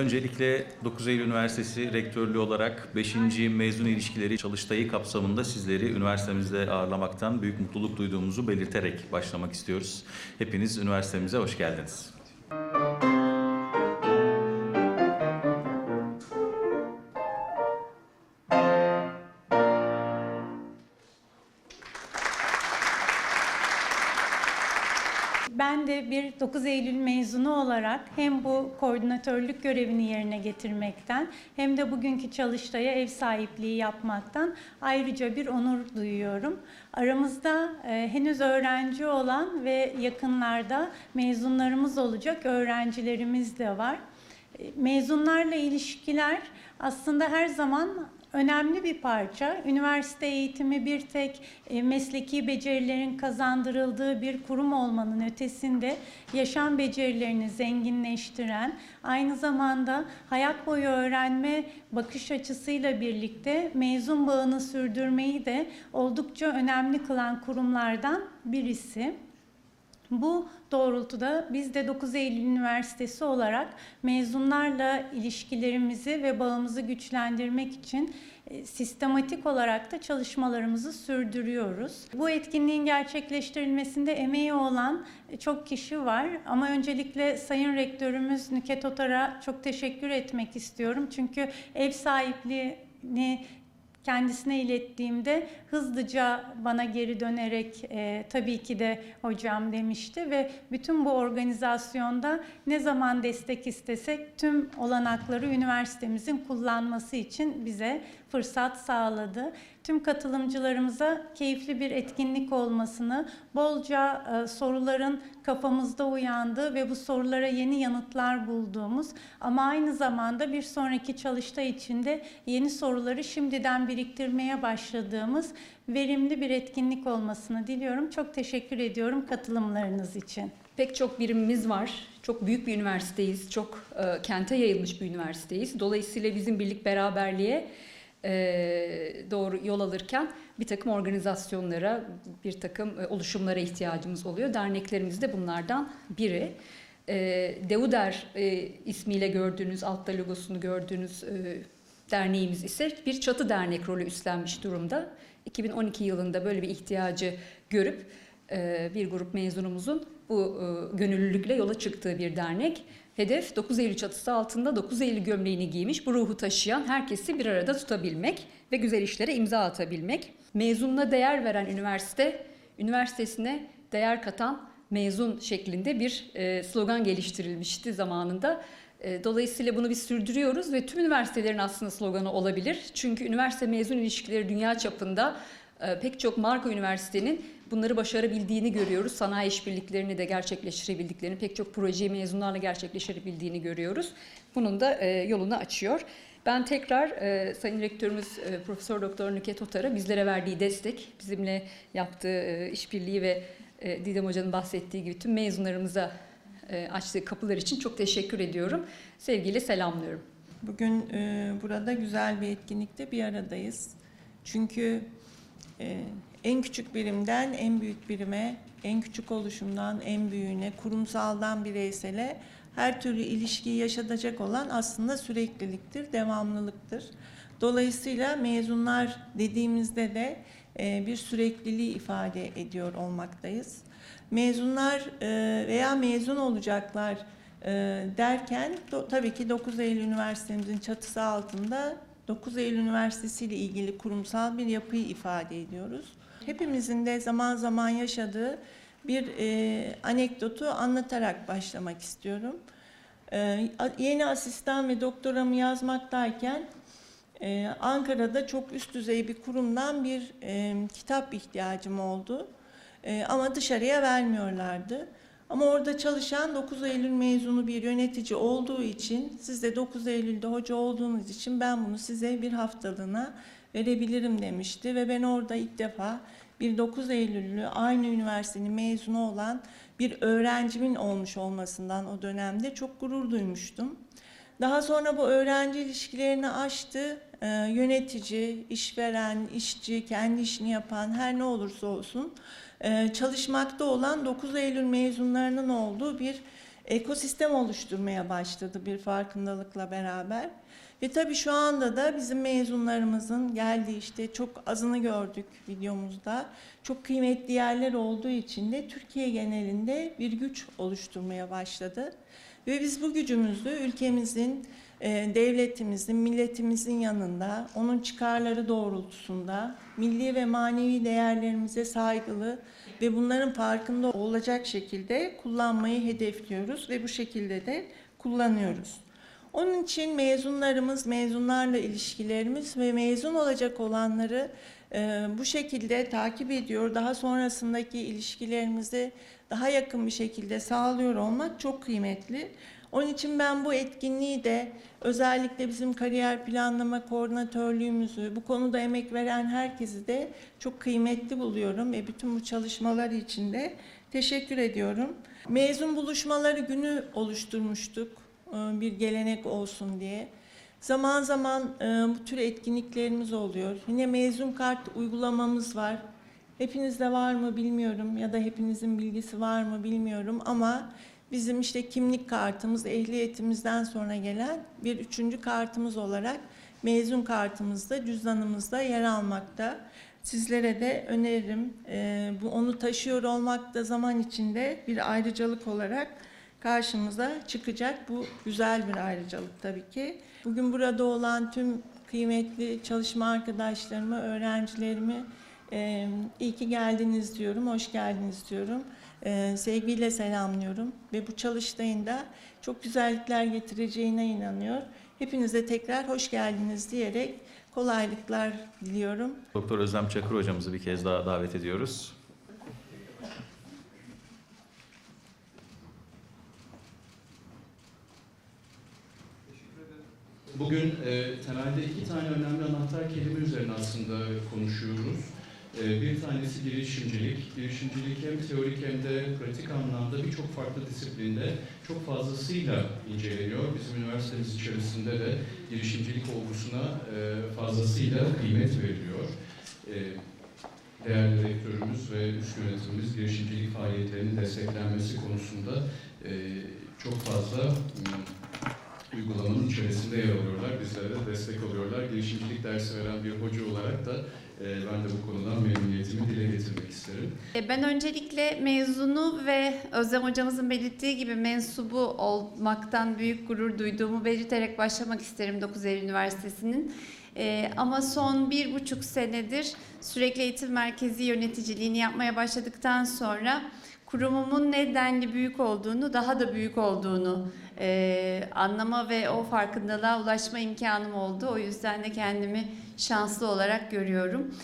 Öncelikle 9 Eylül Üniversitesi Rektörlüğü olarak 5. Mezun İlişkileri Çalıştayı kapsamında sizleri üniversitemizde ağırlamaktan büyük mutluluk duyduğumuzu belirterek başlamak istiyoruz. Hepiniz üniversitemize hoş geldiniz. Ben de bir 9 Eylül mezunu olarak hem bu koordinatörlük görevini yerine getirmekten hem de bugünkü çalıştaya ev sahipliği yapmaktan ayrıca bir onur duyuyorum. Aramızda e, henüz öğrenci olan ve yakınlarda mezunlarımız olacak öğrencilerimiz de var. E, Mezunlarla ilişkiler aslında her zaman önemli bir parça. Üniversite eğitimi bir tek e, mesleki becerilerin kazandırıldığı bir kurum olmanın ötesinde yaşam becerilerini zenginleştiren, aynı zamanda hayat boyu öğrenme bakış açısıyla birlikte mezun bağını sürdürmeyi de oldukça önemli kılan kurumlardan birisi. Bu doğrultuda biz de 9 Eylül Üniversitesi olarak mezunlarla ilişkilerimizi ve bağımızı güçlendirmek için e, sistematik olarak da çalışmalarımızı sürdürüyoruz. Bu etkinliğin gerçekleştirilmesinde emeği olan e, çok kişi var ama öncelikle Sayın Rektörümüz Nüket Otar'a çok teşekkür etmek istiyorum. Çünkü ev sahipliğini kendisine ilettiğimde hızlıca bana geri dönerek e, tabii ki de hocam demişti ve bütün bu organizasyonda ne zaman destek istesek tüm olanakları üniversitemizin kullanması için bize fırsat sağladı. Tüm katılımcılarımıza keyifli bir etkinlik olmasını, bolca e, soruların kafamızda uyandığı ve bu sorulara yeni yanıtlar bulduğumuz ama aynı zamanda bir sonraki çalışta içinde yeni soruları şimdiden biriktirmeye başladığımız verimli bir etkinlik olmasını diliyorum. Çok teşekkür ediyorum katılımlarınız için. Pek çok birimimiz var. Çok büyük bir üniversiteyiz. Çok e, kente yayılmış bir üniversiteyiz. Dolayısıyla bizim birlik beraberliğe doğru yol alırken bir takım organizasyonlara, bir takım e, oluşumlara ihtiyacımız oluyor. Derneklerimiz de bunlardan biri. Deuder e, ismiyle gördüğünüz, altta logosunu gördüğünüz e, derneğimiz ise bir çatı dernek rolü üstlenmiş durumda. 2012 yılında böyle bir ihtiyacı görüp bir grup mezunumuzun bu e, gönüllülükle yola çıktığı bir dernek. Hedef 9 Eylül çatısı altında 9 Eylül gömleğini giymiş, bu ruhu taşıyan herkesi bir arada tutabilmek ve güzel işlere imza atabilmek. Mezununa değer veren üniversite, üniversitesine değer katan mezun şeklinde bir e, slogan geliştirilmişti zamanında. E, Dolayısıyla bunu biz sürdürüyoruz ve tüm üniversitelerin aslında sloganı olabilir. Çünkü üniversite mezun ilişkileri dünya çapında pek çok marka üniversitenin bunları başarabildiğini görüyoruz. Sanayi işbirliklerini de gerçekleştirebildiklerini, pek çok projeyi mezunlarla gerçekleştirebildiğini görüyoruz. Bunun da e, yolunu açıyor. Ben tekrar e, Sayın Rektörümüz e, Profesör Doktor Nüket Otar'a bizlere verdiği destek, bizimle yaptığı e, işbirliği ve e, Didem Hoca'nın bahsettiği gibi tüm mezunlarımıza e, açtığı kapılar için çok teşekkür ediyorum. Sevgiyle selamlıyorum. Bugün e, burada güzel bir etkinlikte bir aradayız. Çünkü e, en küçük birimden en büyük birime, en küçük oluşumdan en büyüğüne, kurumsaldan bireysele her türlü ilişkiyi yaşatacak olan aslında sürekliliktir, devamlılıktır. Dolayısıyla mezunlar dediğimizde de e, bir sürekliliği ifade ediyor olmaktayız. Mezunlar e, veya mezun olacaklar e, derken tabii ki 9 Eylül Üniversitemizin çatısı altında 9 Eylül Üniversitesi ile ilgili kurumsal bir yapıyı ifade ediyoruz. Hepimizin de zaman zaman yaşadığı bir e, anekdotu anlatarak başlamak istiyorum. E, yeni asistan ve doktoramı yazmaktayken e, Ankara'da çok üst düzey bir kurumdan bir e, kitap ihtiyacım oldu. E, ama dışarıya vermiyorlardı. Ama orada çalışan 9 Eylül mezunu bir yönetici olduğu için, siz de 9 Eylül'de hoca olduğunuz için ben bunu size bir haftalığına verebilirim demişti. Ve ben orada ilk defa bir 9 Eylüllü aynı üniversitenin mezunu olan bir öğrencimin olmuş olmasından o dönemde çok gurur duymuştum. Daha sonra bu öğrenci ilişkilerini aştı. Ee, yönetici, işveren, işçi, kendi işini yapan her ne olursa olsun e, çalışmakta olan 9 Eylül mezunlarının olduğu bir ekosistem oluşturmaya başladı bir farkındalıkla beraber. Ve tabii şu anda da bizim mezunlarımızın geldiği işte çok azını gördük videomuzda. Çok kıymetli yerler olduğu için de Türkiye genelinde bir güç oluşturmaya başladı. Ve biz bu gücümüzü ülkemizin, e, devletimizin, milletimizin yanında, onun çıkarları doğrultusunda milli ve manevi değerlerimize saygılı ve bunların farkında olacak şekilde kullanmayı hedefliyoruz ve bu şekilde de kullanıyoruz. Onun için mezunlarımız, mezunlarla ilişkilerimiz ve mezun olacak olanları e, bu şekilde takip ediyor. Daha sonrasındaki ilişkilerimizi daha yakın bir şekilde sağlıyor olmak çok kıymetli. Onun için ben bu etkinliği de özellikle bizim kariyer planlama koordinatörlüğümüzü, bu konuda emek veren herkesi de çok kıymetli buluyorum ve bütün bu çalışmalar için de teşekkür ediyorum. Mezun buluşmaları günü oluşturmuştuk e, bir gelenek olsun diye. Zaman zaman e, bu tür etkinliklerimiz oluyor. Yine mezun kart uygulamamız var. Hepinizde var mı bilmiyorum ya da hepinizin bilgisi var mı bilmiyorum ama bizim işte kimlik kartımız ehliyetimizden sonra gelen bir üçüncü kartımız olarak mezun kartımızda cüzdanımızda yer almakta. Sizlere de öneririm. E, bu onu taşıyor olmak da zaman içinde bir ayrıcalık olarak karşımıza çıkacak. Bu güzel bir ayrıcalık tabii ki. Bugün burada olan tüm kıymetli çalışma arkadaşlarımı, öğrencilerimi e, iyi ki geldiniz diyorum, hoş geldiniz diyorum. E, sevgiyle selamlıyorum ve bu çalıştayın da çok güzellikler getireceğine inanıyor. Hepinize tekrar hoş geldiniz diyerek kolaylıklar diliyorum. Doktor Özlem Çakır hocamızı bir kez daha davet ediyoruz. Bugün e, temelde iki tane önemli anahtar kelime üzerine aslında konuşuyoruz. E, bir tanesi girişimcilik. Girişimcilik hem teorik hem de pratik anlamda birçok farklı disiplinde çok fazlasıyla inceleniyor. Bizim üniversitemiz içerisinde de girişimcilik olgusuna e, fazlasıyla kıymet veriliyor. E, değerli rektörümüz ve üst yönetimimiz girişimcilik faaliyetlerinin desteklenmesi konusunda e, çok fazla m, uygulamanın içerisinde yer alıyorlar. Bizlere de destek oluyorlar. Girişimcilik dersi veren bir hoca olarak da e, ben de bu konudan memnuniyetimi dile getirmek isterim. E, Ben öncelikle mezunu ve Özlem hocamızın belirttiği gibi mensubu olmaktan büyük gurur duyduğumu belirterek başlamak isterim 9 Eylül Üniversitesi'nin. E, ama son bir buçuk senedir sürekli eğitim merkezi yöneticiliğini yapmaya başladıktan sonra kurumumun ne denli büyük olduğunu, daha da büyük olduğunu e, anlama ve o farkındalığa ulaşma imkanım oldu. O yüzden de kendimi şanslı olarak görüyorum.